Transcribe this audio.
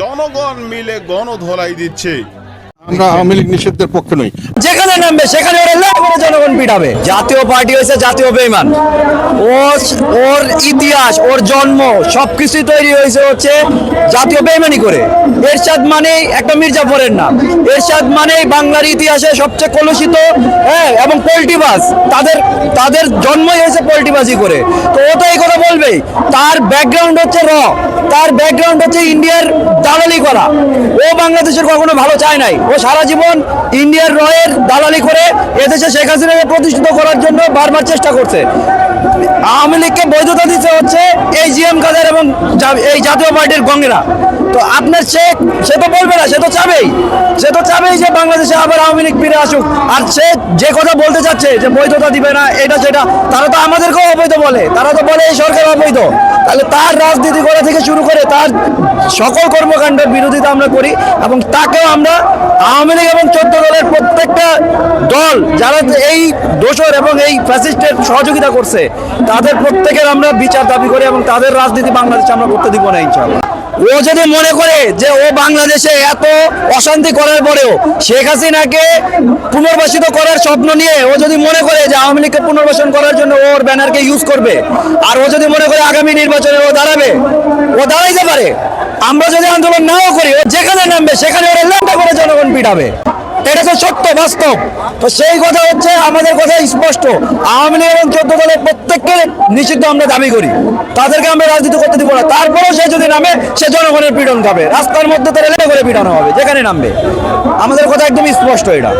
জনগণ মিলে গণধোলাই দিচ্ছে। আমরা আওয়ামী লীগ নিষিদ্ধের পক্ষে নই। যেখানে নামবে সেখানে ওরা লাভ করে জনগণ পিটাবে। জাতীয় পার্টি হয়েছে জাতীয় বেইমান। ওর ইতিহাস ওর জন্ম সবকিছু তৈরি হয়েছে হচ্ছে জাতীয় বেইমানি করে। এরশাদ মানেই একটা মির্জাফরের নাম। এরশাদ মানেই বাংলার ইতিহাসে সবচেয়ে কলুষিত হ্যাঁ এবং পোল্টিবাজ তাদের তাদের জন্মই হয়েছে পোল্টিবাজি করে। তো ও তো বলবেই তার ব্যাকগ্রাউন্ড হচ্ছে র। তার ব্যাকগ্রাউন্ড হচ্ছে ইন্ডিয়ার দালালি করা। ও বাংলাদেশের কখনো ভালো চায় নাই। ও সারা জীবন ইন্ডিয়ার রয়ের দালালি করে এদেশে শেখ হাসিনাকে প্রতিষ্ঠিত করার জন্য বারবার চেষ্টা করছে। আওয়ামী লীগকে বৈধতা দিতে হচ্ছে এই জি এম কাদের এবং এই জাতীয় পার্টির গঙ্গেরা। তো আপনার সে সে তো বলবে না, সে তো চাবেই। সে তো চাবেই যে বাংলাদেশে আবার আওয়ামী লীগ ফিরে আসুক। আর সে যে কথা বলতে চাচ্ছে, যে বৈধতা দিবে না, এটা সেটা, তারা তো আমাদেরকেও অবৈধ বলে। তারা তো বলে এই সরকার অবৈধ। তাহলে তার রাজনীতি করা থেকে শুরু করে তার সকল কর্মকাণ্ডের বিরোধিতা আমরা করি এবং তাকেও আমরা আওয়ামী লীগ এবং চোদ্দ দলের প্রত্যেকটা দল যারা এই দোষর এবং এই ফ্যাসিস্টের সহযোগিতা করছে, তাদের প্রত্যেকের আমরা বিচার দাবি করি এবং তাদের রাজনীতি বাংলাদেশে আমরা করতে দিব না, ইনশাআল্লাহ। ও যদি মনে করে যে ও বাংলাদেশে এত অশান্তি করার পরেও শেখ হাসিনাকে পুনর্বাসিত করার স্বপ্ন নিয়ে ও যদি মনে করে যে আওয়ামী লীগকে পুনর্বাসন করার জন্য ওর ব্যানারকে ইউজ করবে, আর ও যদি মনে করে আগামী নির্বাচনে ও দাঁড়াবে, ও দাঁড়াইতে পারে। আমরা যদি আন্দোলন নাও করি, ও যেখানে নামবে, সেখানে ওরা ল্যাংটা করে জনগণ পিটাবে। এটা তো সত্য, বাস্তব। তো সেই কথা হচ্ছে, আমাদের কথা স্পষ্ট। আওয়ামী লীগ এবং চোদ্দ দলের প্রত্যেককে নিষিদ্ধ আমরা দাবি করি। তাদেরকে আমরা রাজনীতি করতে দিব না। তারপরেও সে যদি নামে, সে জনগণের পীড়ন খাবে। রাস্তার মধ্যে তারা করে পিটানো হবে, যেখানে নামবে। আমাদের কথা একদম স্পষ্ট এটা।